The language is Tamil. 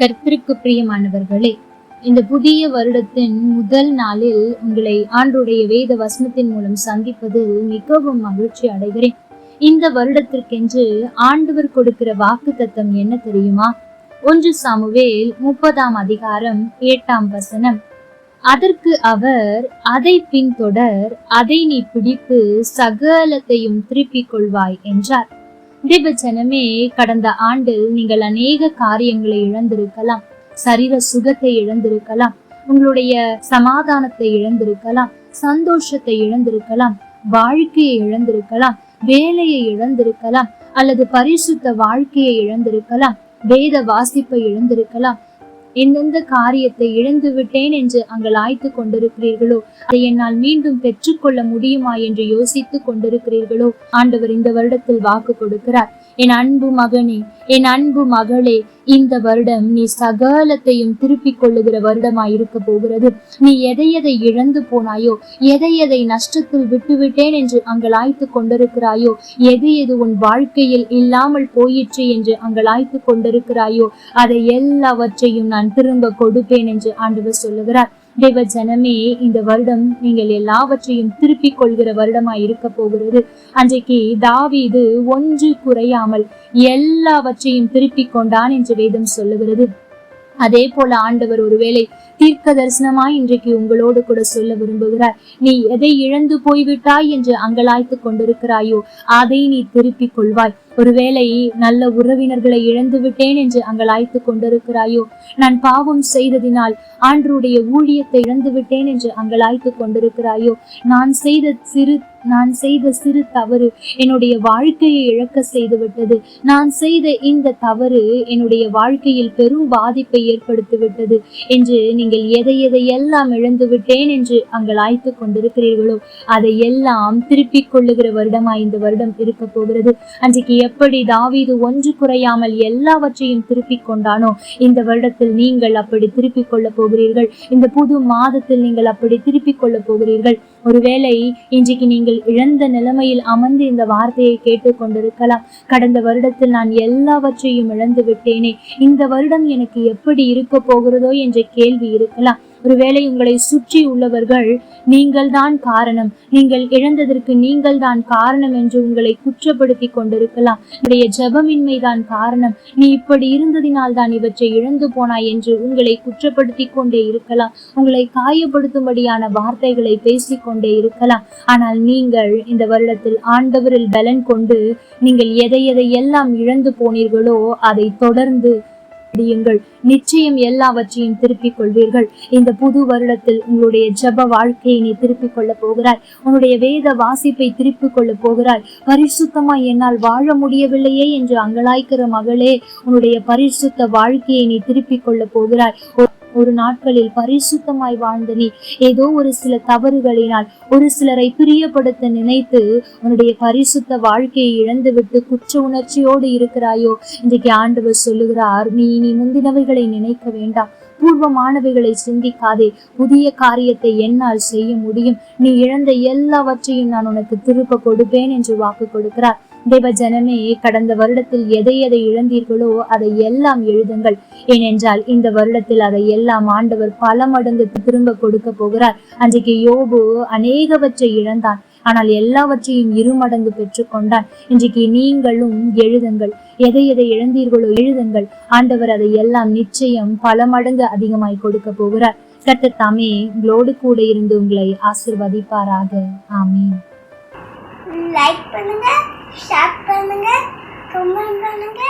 கர்த்தருக்கு பிரியமானவர்களே இந்த புதிய வருடத்தின் முதல் நாளில் உங்களை ஆண்டுடைய வேத வசனத்தின் மூலம் சந்திப்பதில் மிகவும் மகிழ்ச்சி அடைகிறேன். இந்த வருடத்திற்கென்று ஆண்டவர் கொடுக்கிற வாக்கு தத்தம் என்ன தெரியுமா? ஒன்று சாமுவேல் முப்பதாம் அதிகாரம் எட்டாம் வசனம். அதற்கு அவர் அதை பின்தொடர் அதை நீ பிடித்து சகலத்தையும் திருப்பிக் கொள்வாய் என்றார். தேவஜனமே கடந்த ஆண்டு நீங்கள் அநேக காரியங்களை இழந்திருக்கலாம். சரீர சுகத்தை இழந்திருக்கலாம். உங்களுடைய சமாதானத்தை இழந்திருக்கலாம். சந்தோஷத்தை இழந்திருக்கலாம். வாழ்க்கையை இழந்திருக்கலாம். வேலையை இழந்திருக்கலாம். அல்லது பரிசுத்த வாழ்க்கையை இழந்திருக்கலாம். வேத வாசிப்பை இழந்திருக்கலாம். எந்தெந்த காரியத்தை இழந்து விட்டேன் என்று அங்கலாய்த்து கொண்டிருக்கிறீர்களோ அதை என்னால் மீண்டும் பெற்றுக்கொள்ள முடியுமா என்று யோசித்துக் கொண்டிருக்கிறீர்களோ? ஆண்டவர் இந்த வருடத்தில் வாக்கு கொடுக்கிறார். என் அன்பு மகனே என் அன்பு மகளே இந்த வருடம் நீ சகலத்தையும் திருப்பிக் கொள்ளுகிற வருடமாய் இருக்க போகிறது. நீ எதை எதை இழந்து போனாயோ எதை எதை நஷ்டத்தில் விட்டுவிட்டேன் என்று அங்கலாய்த்து கொண்டிருக்கிறாயோ எது எது உன் வாழ்க்கையில் இல்லாமல் போயிற்று என்று அங்கலாய்த்து கொண்டிருக்கிறாயோ அதை எல்லாவற்றையும் நான் திரும்ப கொடுப்பேன் என்று ஆண்டவர் சொல்லுகிறார். தேவ ஜனமே இந்த வருடம் நீங்கள் எல்லாவற்றையும் திருப்பிக் கொள்கிற வருடமாய் இருக்க போகிறது. அன்றைக்கு தாவீது ஒன்று குறையாமல் எல்லாவற்றையும் திருப்பிக் கொண்டான் என்று வேதம் சொல்லுகிறது. அதே போல ஆண்டவர் ஒருவேளை தீர்க்க தரிசனமாய் இன்றைக்கு உங்களோடு கூட சொல்ல விரும்புகிறார். நீ எதை இழந்து போய்விட்டாய் என்று அங்கலாய்த்து கொண்டிருக்கிறாயோ அதை நீ திருப்பிக் கொள்வாய். ஒருவேளை நல்ல உறவினர்களை இழந்து விட்டேன் என்று அங்கலாய்த்து கொண்டிருக்கிறாயோ நான் பாவம் செய்ததினால் ஆண்டருடைய ஊழியத்தை இழந்து விட்டேன் என்று அங்கலாய்த்து கொண்டிருக்கிறாயோ நான் செய்த சிறு நான் செய்த சிறு தவறு என்னுடைய வாழ்க்கையை இழக்க செய்து விட்டது நான் செய்த இந்த தவறு என்னுடைய வாழ்க்கையில் பெரும் பாதிப்பை ஏற்படுத்திவிட்டது என்று நீங்கள் எதை எதை எல்லாம் இழந்து விட்டேன் என்று அங்கலாய்த்து கொண்டிருக்கிறீர்களோ அதை எல்லாம் திருப்பிக் கொள்ளுகிற வருடமாய் இந்த வருடம் இருக்க போகிறது. அன்றைக்கு எப்படி தாவீது ஒன்று குறையாமல் எல்லாவற்றையும் திருப்பிக் கொண்டானோ இந்த வருடத்தில் நீங்கள் அப்படி திருப்பிக் கொள்ளப் போகிறீர்கள். இந்த புது மாதத்தில் நீங்கள் அப்படி திருப்பிக் கொள்ளப் போகிறீர்கள். ஒருவேளை இன்றைக்கு நீங்கள் இழந்த நிலைமையில் அமர்ந்து இந்த வார்த்தையை கேட்டுக்கொண்டிருக்கலாம். கடந்த வருடத்தில் நான் எல்லாவற்றையும் இழந்து விட்டேனே இந்த வருடம் எனக்கு எப்படி இருக்க போகிறதோ என்ற கேள்வி இருக்கலாம். ஒருவேளை உங்களை சுற்றி உள்ளவர்கள் நீங்கள் தான் காரணம். நீங்கள் இழந்ததற்கு நீங்கள் தான் காரணம் என்று உங்களை குற்றப்படுத்தி கொண்டிருக்கலாம். உடைய ஜெபமின்மை தான் காரணம். நீ இப்படி இருந்ததினால் தான் இவற்றை இழந்து போனாய் என்று உங்களை குற்றப்படுத்தி கொண்டே இருக்கலாம். உங்களை காயப்படுத்தும்படியான வார்த்தைகளை பேசிக்கொண்டே இருக்கலாம். ஆனால் நீங்கள் இந்த வருடத்தில் ஆண்டவரில் பலன் கொண்டு நீங்கள் எதை எதை எல்லாம் இழந்து போனீர்களோ அதை தொடர்ந்து படியுங்கள் நிச்சயம் எல்லாவற்றையும் திருப்பிக் கொள்வீர்கள். இந்த புது வருடத்தில் உங்களுடைய ஜெப வாழ்க்கையை நீ திருப்பிக் கொள்ள போகிறாய். உன்னுடைய வேத வாசிப்பை திருப்பிக் கொள்ள போகிறாய். பரிசுத்தமாய் என்னால் வாழ முடியவில்லையே என்று அங்கலாய்க்கிற மகளே உன்னுடைய பரிசுத்த வாழ்க்கையை நீ திருப்பிக் கொள்ள போகிறாய். ஒரு- நாட்களில் பரிசுத்தமாய் வாழ்ந்த நீ. ஏதோ ஒரு சில தவறுகளினால் ஒரு சிலரை பிரியப்படுத்த நினைத்து உன்னுடைய பரிசுத்த வாழ்க்கையை இழந்துவிட்டு குற்ற உணர்ச்சியோடு இருக்கிறாயோ? இன்றைக்கு ஆண்டவர் சொல்லுகிறார் நீ இனி முந்தினவைகளை நினைக்க வேண்டாம். பூர்வமானவைகளை சிந்திக்காதே. புதிய காரியத்தை என்னால் செய்ய முடியும். நீ இழந்த எல்லாவற்றையும் நான் உனக்கு திருப்ப கொடுப்பேன் என்று வாக்கு கொடுக்கிறார். தேவ ஜனமே கடந்த வருடத்தில் எதை எதை இழந்தீர்களோ அதை எல்லாம் எழுதுங்கள். ஏனென்றால் இந்த வருடத்தில் அதை எல்லாம் ஆண்டவர் பல மடங்கு திரும்ப கொடுக்க போகிறார். அன்றைக்கு யோபு அநேகவற்றை இழந்தான். ஆனால் எல்லாவற்றையும் இருமடங்கு பெற்றுக்கொண்டான். இன்றைக்கு நீங்களும் எழுதுங்கள். எதை எதை இழந்தீர்களோ எழுதுங்கள். ஆண்டவர் அதை எல்லாம் நிச்சயம் பல மடங்கு அதிகமாய் கொடுக்க போகிறார். கர்த்தர் தாமே உங்களோடு கூட இருந்து உங்களை ஆசிர்வதிப்பாராக. ஆமீன். லைக் பண்ணுங்க ஷேர் பண்ணுங்க கமெண்ட் பண்ணுங்க.